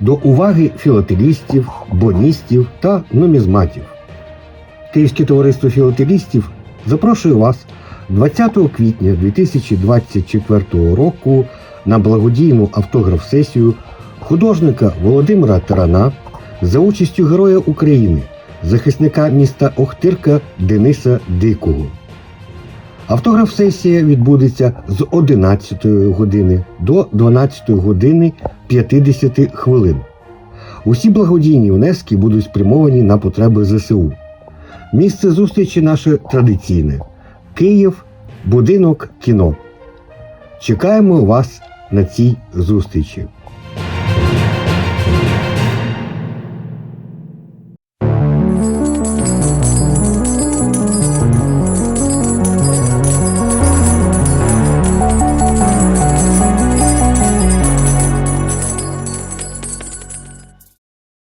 до уваги філателістів, боністів та нумізматів. Київське товариство філателістів запрошує вас 20 квітня 2024 року на благодійну автограф-сесію художника Володимира Тарана за участю Героя України, захисника міста Охтирка Дениса Дикого. Автограф-сесія відбудеться з 11 години до 12 години 50 хвилин. Усі благодійні внески будуть спрямовані на потреби ЗСУ. Місце зустрічі наше традиційне Київ, будинок кіно. Чекаємо вас на цій зустрічі.